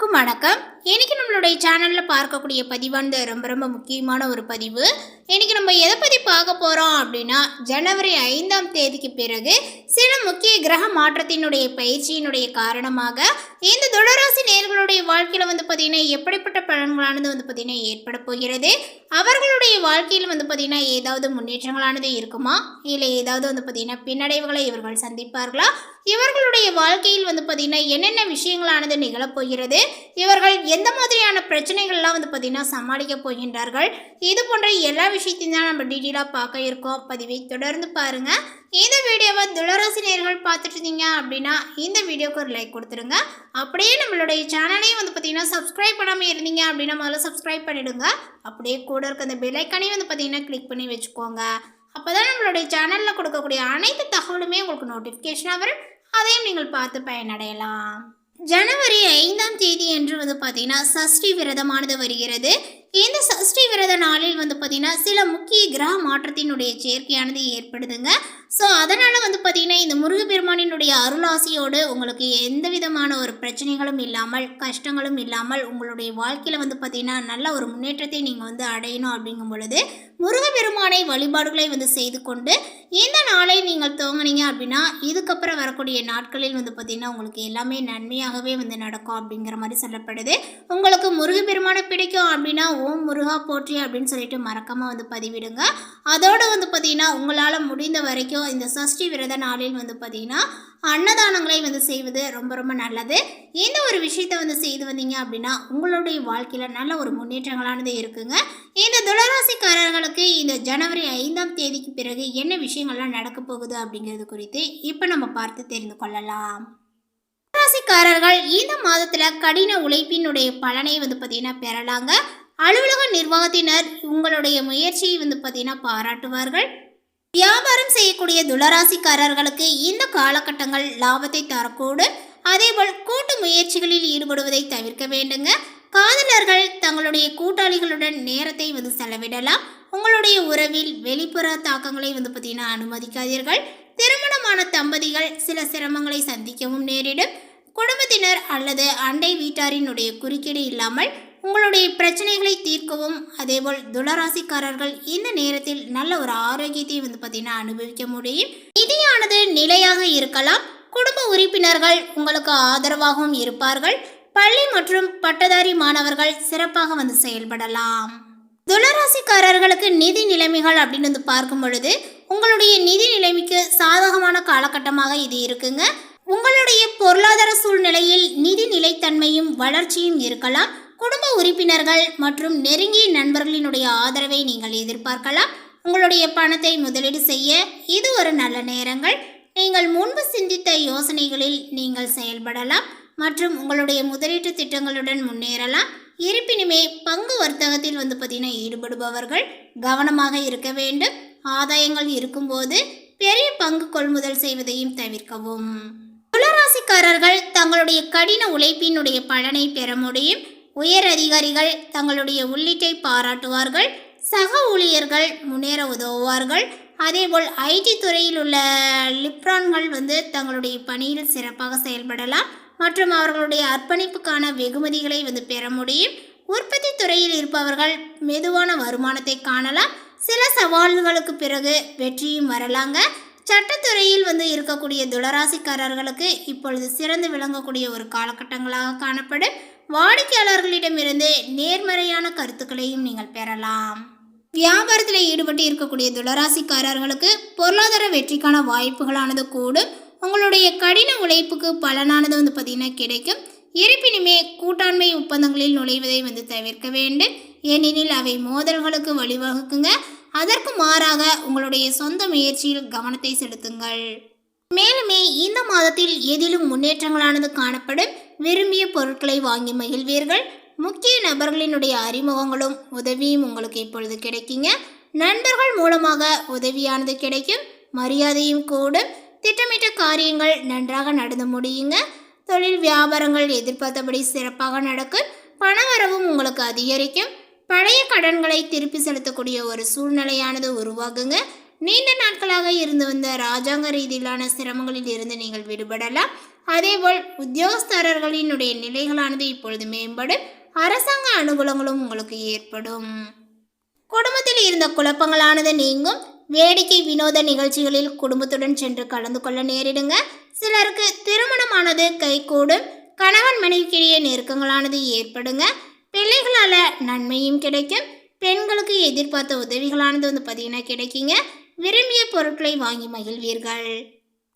அனைவருக்கும் வணக்கம். இன்னைக்கு நம்மளுடைய சேனல்ல பார்க்கக்கூடிய பதிவானது ரொம்ப ரொம்ப முக்கியமான ஒரு பதிவு. இன்னைக்கு நம்ம எதை பற்றி பார்க்க போகிறோம் அப்படின்னா ஜனவரி ஐந்தாம் தேதிக்கு பிறகு சில முக்கிய கிரக மாற்றத்தினுடைய பயிற்சியினுடைய காரணமாக இந்த துளராசி நேர்களுடைய வாழ்க்கையில் வந்து பார்த்தீங்கன்னா எப்படிப்பட்ட பலன்களானது வந்து பார்த்தீங்கன்னா ஏற்பட போகிறது? அவர்களுடைய வாழ்க்கையில் வந்து பார்த்தீங்கன்னா ஏதாவது முன்னேற்றங்களானது இருக்குமா? இல்லை ஏதாவது வந்து பார்த்தீங்கன்னா பின்னடைவுகளை இவர்கள் சந்திப்பார்களா? இவர்களுடைய வாழ்க்கையில் வந்து பார்த்தீங்கன்னா என்னென்ன விஷயங்களானது நிகழப்போகிறது இவர்கள் எந்த மாதிரியான பிரச்சனைகள்லாம் வந்து பார்த்தீங்கன்னா சமாளிக்க போகின்றார்கள்? இது போன்ற எல்லா விஷயத்தையும் தான் நம்ம டீட்டெயிலாக பார்க்க இருக்கோம். பதிவை தொடர்ந்து பாருங்க. இந்த வீடியோவை துளராசி நேர்கள் பார்த்துட்டு இருந்தீங்க அப்படின்னா இந்த வீடியோக்கு ஒரு லைக் கொடுத்துருங்க அப்படியே நம்மளுடைய சேனலையும் வந்து பார்த்தீங்கன்னா சப்ஸ்கிரைப் பண்ணாமல் இருந்தீங்க அப்படின்னா முதல்ல சப்ஸ்கிரைப் பண்ணிவிடுங்க அப்படியே கூட இருக்க அந்த பெல்லைக்கானையும் வந்து பார்த்தீங்கன்னா கிளிக் பண்ணி வச்சுக்கோங்க. அப்போ தான் நம்மளுடைய சேனலில் கொடுக்கக்கூடிய அனைத்து தகவலுமே உங்களுக்கு நோட்டிஃபிகேஷனாக வரும். அதையும் நீங்கள் பார்த்து பயனடையலாம். ஜனவரி ஐந்தாம் தேதி என்று வந்து பார்த்தீங்கன்னா சஷ்டி விரதமானது வருகிறது. இந்த சஷ்டி விரத நாளில் வந்து பார்த்தீங்கன்னா சில முக்கிய கிரக மாற்றத்தினுடைய சேர்க்கையானது ஏற்படுதுங்க. ஸோ அதனால் வந்து பார்த்தீங்கன்னா இந்த முருகப்பெருமானினுடைய அருளாசியோடு உங்களுக்கு எந்த விதமான ஒரு பிரச்சனைகளும் இல்லாமல் கஷ்டங்களும் இல்லாமல் உங்களுடைய வாழ்க்கையில் வந்து பார்த்தீங்கன்னா நல்ல ஒரு முன்னேற்றத்தை நீங்கள் வந்து அடையணும் அப்படிங்கும் பொழுது முருகப்பெருமானை வழிபாடுகளை வந்து செய்து கொண்டு இந்த நாளை நீங்கள் துவங்குனீங்க அப்படின்னா இதுக்கப்புறம் வரக்கூடிய நாட்களில் வந்து பார்த்தீங்கன்னா உங்களுக்கு எல்லாமே நன்மையாகவே வந்து நடக்கும் அப்படிங்கிற மாதிரி சொல்லப்படுது. உங்களுக்கு முருகப்பெருமானை பிடிக்கும் அப்படின்னா ஓம் முருகா போற்றி அப்படின்னு சொல்லிட்டு மறக்காமல் வந்து பதிவிடுங்க. அதோடு வந்து பார்த்தீங்கன்னா உங்களால் முடிந்த வரைக்கும் இந்த சஷ்டி விரத நாளில் வந்து பார்த்தீங்கன்னா அன்னதானங்களை வந்து செய்வது ரொம்ப ரொம்ப நல்லது. இந்த ஒரு விஷயத்தை வந்து செய்து வந்தீங்க அப்படின்னா உங்களுடைய வாழ்க்கையில் நல்ல ஒரு முன்னேற்றங்களானது இருக்குங்க. இந்த துளராசிக்காரர்களுக்கு இந்த ஜனவரி ஐந்தாம் தேதிக்கு பிறகு என்ன விஷயங்கள்லாம் நடக்க போகுது அப்படிங்கிறது குறித்து இப்போ நம்ம பார்த்து தெரிந்து கொள்ளலாம். ராசிக்காரர்கள் இந்த மாதத்தில் கடின உழைப்பினுடைய பலனை வந்து பார்த்தீங்கன்னா பெறலாங்க. அலுவலக நிர்வாகத்தினர் உங்களுடைய முயற்சியை வந்து பார்த்தீங்கன்னா பாராட்டுவார்கள். வியாபாரம் செய்யக்கூடிய துளராசிக்காரர்களுக்கு இந்த காலகட்டங்கள் லாபத்தை தரக்கூடும். அதேபோல் கூட்டு முயற்சிகளில் ஈடுபடுவதை தவிர்க்க வேண்டுங்க. காதலர்கள் தங்களுடைய கூட்டாளிகளுடன் நேரத்தை வந்து செலவிடலாம். உங்களுடைய உறவில் வெளிப்புற தாக்கங்களை வந்து பார்த்தீங்கன்னா அனுமதிக்காதீர்கள். திருமணமான தம்பதிகள் சில சிரமங்களை சந்திக்கவும் நேரிடும். குடும்பத்தினர் அல்லது அண்டை வீட்டாரினுடைய குறுக்கீடு இல்லாமல் உங்களுடைய பிரச்சனைகளை தீர்க்கவும் அதேபோல் துளராசிக்காரர்கள் இந்த நேரத்தில் நல்ல ஒரு ஆரோக்கியத்தை வந்து பார்த்தீங்கன்னா அனுபவிக்க முடியும். நிதியானது நிலையாக இருக்கலாம். குடும்ப உறுப்பினர்கள் உங்களுக்கு ஆதரவாகவும் இருப்பார்கள். பள்ளி மற்றும் பட்டதாரி மாணவர்கள் சிறப்பாக வந்து செயல்படலாம். துளராசிக்காரர்களுக்கு நிதி நிலைமைகள் அப்படின்னு வந்து பார்க்கும் பொழுது உங்களுடைய நிதி நிலைமைக்கு சாதகமான காலகட்டமாக இது இருக்குங்க. உங்களுடைய பொருளாதார சூழ்நிலையில் நிதி நிலைத்தன்மையும் வளர்ச்சியும் இருக்கலாம். குடும்ப உறுப்பினர்கள் மற்றும் நெருங்கிய நண்பர்களினுடைய ஆதரவை நீங்கள் எதிர்பார்க்கலாம். உங்களுடைய பணத்தை முதலீடு செய்ய இது ஒரு நல்ல நேரங்கள். நீங்கள் முன்பு சிந்தித்த யோசனைகளில் நீங்கள் செயல்படலாம் மற்றும் உங்களுடைய முதலீட்டு திட்டங்களுடன் முன்னேறலாம். இருப்பினுமே பங்கு வர்த்தகத்தில் வந்து பார்த்தீங்கன்னா ஈடுபடுபவர்கள் கவனமாக இருக்க வேண்டும். ஆதாயங்கள் இருக்கும்போது பெரிய பங்கு கொள்முதல் செய்வதையும் தவிர்க்கவும். துளராசிக்காரர்கள் தங்களுடைய கடின உழைப்பினுடைய பலனை பெற முடியும். உயர் அதிகாரிகள் தங்களுடைய உள்ளீட்டை பாராட்டுவார்கள். சக ஊழியர்கள் முன்னேற உதவுவார்கள். அதேபோல் ஐடி துறையில் உள்ள லிப்ரான்கள் வந்து தங்களுடைய பணியில் சிறப்பாக செயல்படலாம். மற்றும் அவர்களுடைய அர்ப்பணிப்புக்கான வெகுமதிகளை வந்து பெற முடியும். உற்பத்தி துறையில் இருப்பவர்கள் மெதுவான வருமானத்தை காணலாம். சில சவால்களுக்கு பிறகு வெற்றியும் வரலாங்க. சட்டத்துறையில் வந்து இருக்கக்கூடிய துளராசிக்காரர்களுக்கு இப்பொழுது சிறந்து விளங்கக்கூடிய ஒரு காலகட்டங்களாக காணப்படும். வாடிக்கையாளர்களிடமிருந்து நேர்மறையான கருத்துக்களையும் நீங்கள் பெறலாம். வியாபாரத்தில் ஈடுபட்டு இருக்கக்கூடிய துளராசிக்காரர்களுக்கு பொருளாதார வெற்றிக்கான வாய்ப்புகளானது கூடும். உங்களுடைய கடின உழைப்புக்கு பலனானது வந்து பார்த்திங்கன்னா கிடைக்கும். இருப்பினுமே கூட்டாண்மை ஒப்பந்தங்களில் நுழைவதை வந்து தவிர்க்க வேண்டும். ஏனெனில் அவை மோதல்களுக்கு வழிவகுக்குங்க. அதற்கு மாறாக உங்களுடைய சொந்த முயற்சியில் கவனத்தை செலுத்துங்கள். மேலுமே இந்த மாதத்தில் எதிலும் முன்னேற்றங்களானது காணப்படும் விரும்பிய பொருட்களை வாங்கி மகிழ்வீர்கள். முக்கிய நபர்களினுடைய அறிமுகங்களும் உதவியும் உங்களுக்கு இப்பொழுது கிடைக்குங்க. நண்பர்கள் மூலமாக உதவியானது கிடைக்கும். மரியாதையும் கூடும். திட்டமிட்ட காரியங்கள் நன்றாக நடந்து முடியுங்க. தொழில் வியாபாரங்கள் எதிர்பார்த்தபடி சிறப்பாக நடக்கும். பணவரவும் உங்களுக்கு அதிகரிக்கும். பழைய கடன்களை திருப்பி செலுத்தக்கூடிய ஒரு சூழ்நிலையானது உருவாகுங்க. நீண்ட நாட்களாக இருந்து வந்த ராஜாங்க ரீதியிலான சிரமங்களில் இருந்து நீங்கள் விடுபடலாம். அதேபோல் உத்தியோகஸ்தரர்களினுடைய நிலைகளானது இப்பொழுது மேம்படும் அரசாங்க அனுகூலங்களும் உங்களுக்கு ஏற்படும். குடும்பத்தில் இருந்த குழப்பங்களானது நீங்கும். வேடிக்கை வினோத நிகழ்ச்சிகளில் குடும்பத்துடன் சென்று கலந்து கொள்ள நேரிடுங்க. சிலருக்கு திருமணமானது கைகூடும். கணவன் மனைவிக்கிடையே நெருக்கங்களானது ஏற்படுங்க. பிள்ளைகளால் நன்மையும் கிடைக்கும். பெண்களுக்கு எதிர்பார்த்த உதவிகளானது வந்து பார்த்தீங்கன்னா கிடைக்குங்க. விரும்பிய பொருட்களை வாங்கி மகிழ்வீர்கள்.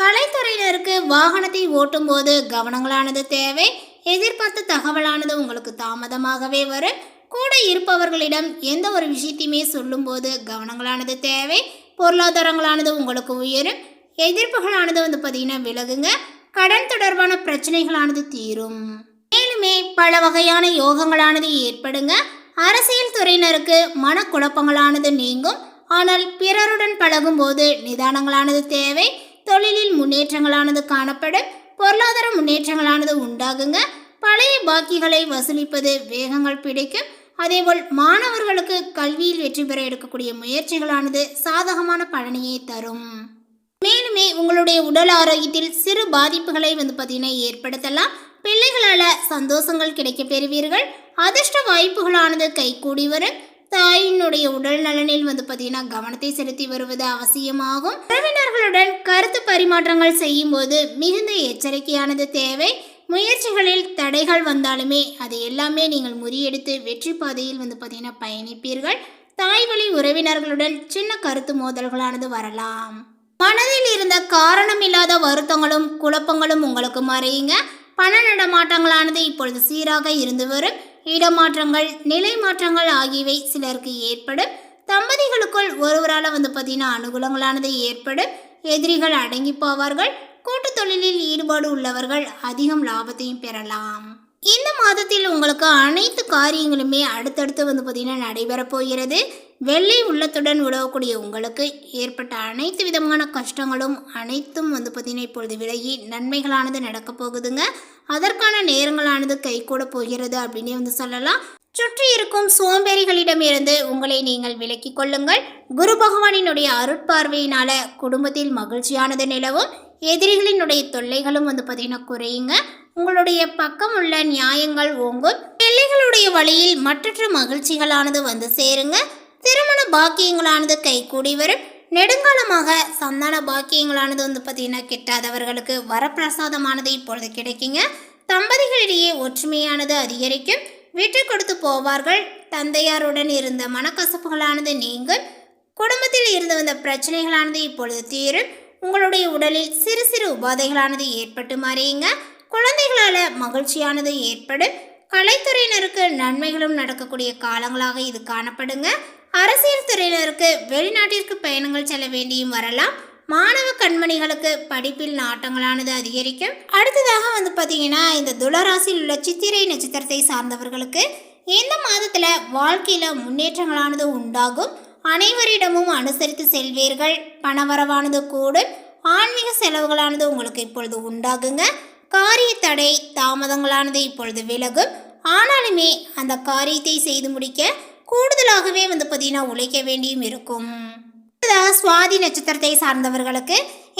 கலைத்துறையினருக்கு வாகனத்தை ஓட்டும் போது கவனங்களானது தேவை. எதிர்பார்த்த தகவலானது உங்களுக்கு தாமதமாகவே வரும். கூட இருப்பவர்களிடம் எந்த ஒரு விஷயத்தையுமே சொல்லும்போது கவனங்களானது தேவை. பொருளாதாரங்களானது உங்களுக்கு உயரும். எதிர்ப்புகளானது வந்து பார்த்தீங்கன்னா விலகுங்க. கடன் தொடர்பான பிரச்சனைகளானது தீரும். மேலுமே பல வகையான யோகங்களானது ஏற்படுங்க. அரசியல் துறையினருக்கு மனக்குழப்பங்களானது நீங்கும். ஆனால் பிறருடன் பழகும்போது நிதானங்களானது தேவை. தொழிலில் முன்னேற்றங்களானது காணப்படும். பொருளாதார முன்னேற்றங்களானது உண்டாகுங்க. பழைய பாக்கிகளை வசூலிப்பது வேகங்கள் பிடிக்கும். அதேபோல் மாணவர்களுக்கு கல்வியில் வெற்றி பெற எடுக்கக்கூடிய முயற்சிகளானது சாதகமான பலனையை தரும். மேலுமே உங்களுடைய உடல் ஆரோக்கியத்தில் சிறு பாதிப்புகளை வந்து பார்த்தீங்கன்னா ஏற்படுத்தலாம். பிள்ளைகளால் சந்தோஷங்கள் கிடைக்க பெறுவீர்கள். அதிர்ஷ்ட வாய்ப்புகளானது கைகூடி வரும். தாயினுடைய உடல் நலனில் வந்து பார்த்தீங்கன்னா கவனத்தை செலுத்தி வருவது அவசியமாகும். உறவினர்களுடன் கருத்து பரிமாற்றங்கள் செய்யும் போது மிகுந்த எச்சரிக்கையானது தேவை. முயற்சிகளில் தடைகள் வந்தாலுமே அதை எல்லாமே நீங்கள் முறியெடுத்து வெற்றி பாதையில் வந்து பார்த்தீங்கன்னா பயணிப்பீர்கள். தாய் வழி உறவினர்களுடன் சின்ன கருத்து மோதல்களானது வரலாம். மனதில் இருந்த காரணமில்லாத வருத்தங்களும் குழப்பங்களும் உங்களுக்கு மறையுங்க. பண நடமாட்டங்களானது இப்பொழுது சீராக இருந்து வரும். இடமாற்றங்கள் நிலை மாற்றங்கள் ஆகியவை சிலருக்கு ஏற்படும். தம்பதிகளுக்குள் ஒருவரால் வந்து பார்த்தீங்கன்னா அனுகூலங்களானது ஏற்படும். எதிரிகள் அடங்கி போவார்கள். கூட்டு தொழிலில் ஈடுபாடு உள்ளவர்கள் அதிகம் லாபத்தையும் பெறலாம். இந்த மாதத்தில் உங்களுக்கு அனைத்து காரியங்களுமே அடுத்தடுத்து வந்து பார்த்தீங்கன்னா நடைபெறப் போகிறது. வெள்ளை உள்ளத்துடன் உழவக்கூடிய உங்களுக்கு ஏற்பட்ட அனைத்து விதமான கஷ்டங்களும் அனைத்தும் வந்து பார்த்தீங்கன்னா இப்பொழுது விலகி நன்மைகளானது நடக்கப் போகுதுங்க. அதற்கான நேரங்களானது கைகூட போகிறது அப்படின்னே வந்து சொல்லலாம். சுற்றி இருக்கும் சோம்பேறிகளிடமிருந்து உங்களை நீங்கள் விலக்கிக் கொள்ளுங்கள். குரு பகவானினுடைய அருட்பார்வையினால குடும்பத்தில் மகிழ்ச்சியானது நிலவும். எதிரிகளினுடைய தொல்லைகளும் வந்து பார்த்தீங்கன்னா குறையுங்க. உங்களுடைய பக்கம் உள்ள நியாயங்கள் ஓங்கும். பிள்ளைகளுடைய வழியில் மற்றற்ற மகிழ்ச்சிகளானது வந்து சேருங்க. திருமண பாக்கியங்களானது கைகூடி வரும். நெடுங்காலமாக சந்தான பாக்கியங்களானது வந்து பார்த்தீங்கன்னா கிட்டாதவர்களுக்கு வரப்பிரசாதமானது இப்பொழுது கிடைக்குங்க. தம்பதிகளிடையே ஒற்றுமையானது அதிகரிக்கும். விட்டு கொடுத்து போவார்கள். தந்தையாருடன் இருந்த மனக்கசப்புகளானது நீங்கும். குடும்பத்தில் இருந்து வந்த பிரச்சனைகளானது இப்பொழுது தீரும். உங்களுடைய உடலில் சிறு சிறு உபாதைகளானது ஏற்பட்டு மறையுங்க. குழந்தைகளால் மகிழ்ச்சியானது ஏற்படும். கலைத்துறையினருக்கு நன்மைகளும் நடக்கக்கூடிய காலங்களாக இது காணப்படுங்க. அரசியல் துறையினருக்கு வெளிநாட்டிற்கு பயணங்கள் செல்ல வேண்டியும் வரலாம். மாணவ கண்மணிகளுக்கு படிப்பில் நாட்டங்களானது அதிகரிக்கும். அடுத்ததாக வந்து பார்த்தீங்கன்னா இந்த துளராசியில் உள்ள சித்திரை நட்சத்திரத்தை சார்ந்தவர்களுக்கு இந்த மாதத்தில் வாழ்க்கையில் முன்னேற்றங்களானது உண்டாகும். அனைவரிடமும் அனுசரித்து செல்வீர்கள். பணவரவானது கூடும். ஆன்மீக செலவுகளானது உங்களுக்கு இப்பொழுது உண்டாகுங்க. காரிய தடை தாமதங்களானது இப்பொழுது விலகும். ஆனாலுமே அந்த காரியத்தை செய்து முடிக்க கூடுதலாகவே வந்து பார்த்தீங்கன்னா உழைக்க வேண்டியும் இருக்கும். சுவாதி நட்சத்திரத்தை சார்ந்தவர்களுக்கு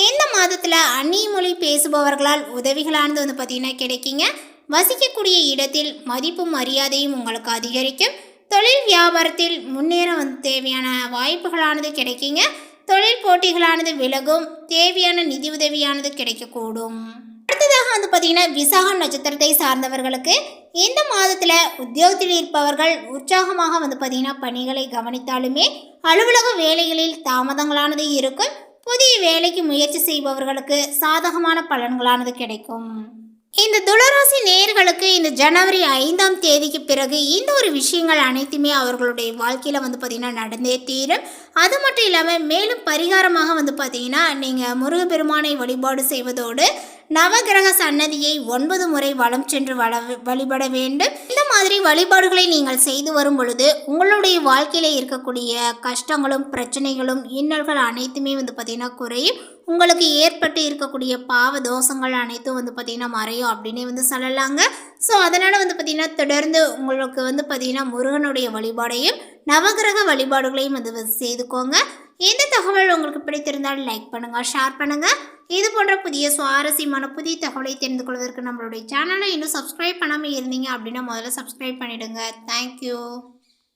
இந்த மாதத்தில் அந்நிய மொழி பேசுபவர்களால் உதவிகளானது வந்து பார்த்தீங்கன்னா கிடைக்குங்க. வசிக்கக்கூடிய இடத்தில் மதிப்பும் மரியாதையும் உங்களுக்கு அதிகரிக்கும். தொழில் வியாபாரத்தில் முன்னேற வந்து தேவையான வாய்ப்புகளானது கிடைக்குங்க. தொழில் போட்டிகளானது விலகும். தேவையான நிதி உதவியானது கிடைக்கக்கூடும். அடுத்ததாக வந்து பார்த்தீங்கன்னா விசாக நட்சத்திரத்தை சார்ந்தவர்களுக்கு இந்த மாதத்தில் உத்தியோகத்தில் இருப்பவர்கள் உற்சாகமாக வந்து பார்த்தீங்கன்னா பணிகளை கவனித்தாலுமே அலுவலக வேலைகளில் தாமதங்களானது இருக்கும். புதிய வேலைக்கு முயற்சி செய்பவர்களுக்கு சாதகமான பலன்களானது கிடைக்கும். இந்த துளராசி நேர்களுக்கு இந்த ஜனவரி ஐந்தாம் தேதிக்கு பிறகு இந்த ஒரு விஷயங்கள் அனைத்துமே அவர்களுடைய வாழ்க்கையில் வந்து பார்த்திங்கன்னா நடந்தே தீரும். அது மட்டும் இல்லாமல் மேலும் பரிகாரமாக வந்து பார்த்திங்கன்னா நீங்கள் முருகப்பெருமானை வழிபாடு செய்வதோடு நவகிரக சன்னதியை ஒன்பது முறை வளம் சென்று வள வழிபட வேண்டும். இந்த மாதிரி வழிபாடுகளை நீங்கள் செய்து வரும் பொழுது உங்களுடைய வாழ்க்கையில் இருக்கக்கூடிய கஷ்டங்களும் பிரச்சனைகளும் இன்னல்கள் அனைத்துமே வந்து பார்த்திங்கன்னா குறையும். உங்களுக்கு ஏற்பட்டு இருக்கக்கூடிய பாவ தோஷங்கள் அனைத்தும் வந்து பார்த்திங்கன்னா மறையும் அப்படின்னே வந்து சொல்லலாங்க. ஸோ அதனால் வந்து பார்த்திங்கன்னா தொடர்ந்து உங்களுக்கு வந்து பார்த்திங்கன்னா முருகனுடைய வழிபாடையும் நவகிரக வழிபாடுகளையும் வந்து செய்துக்கோங்க. இந்த தகவல் உங்களுக்கு பிடித்திருந்தால் லைக் பண்ணுங்கள் ஷேர் பண்ணுங்கள் இது போன்ற புதிய சுவாரஸ்யமான புதிய தகவலை தெரிந்து கொள்வதற்கு நம்மளுடைய சேனலை இன்னும் சப்ஸ்கிரைப் பண்ணாமல் இருந்தீங்க அப்படின்னா முதல்ல சப்ஸ்கிரைப் பண்ணிடுங்க. தேங்க்யூ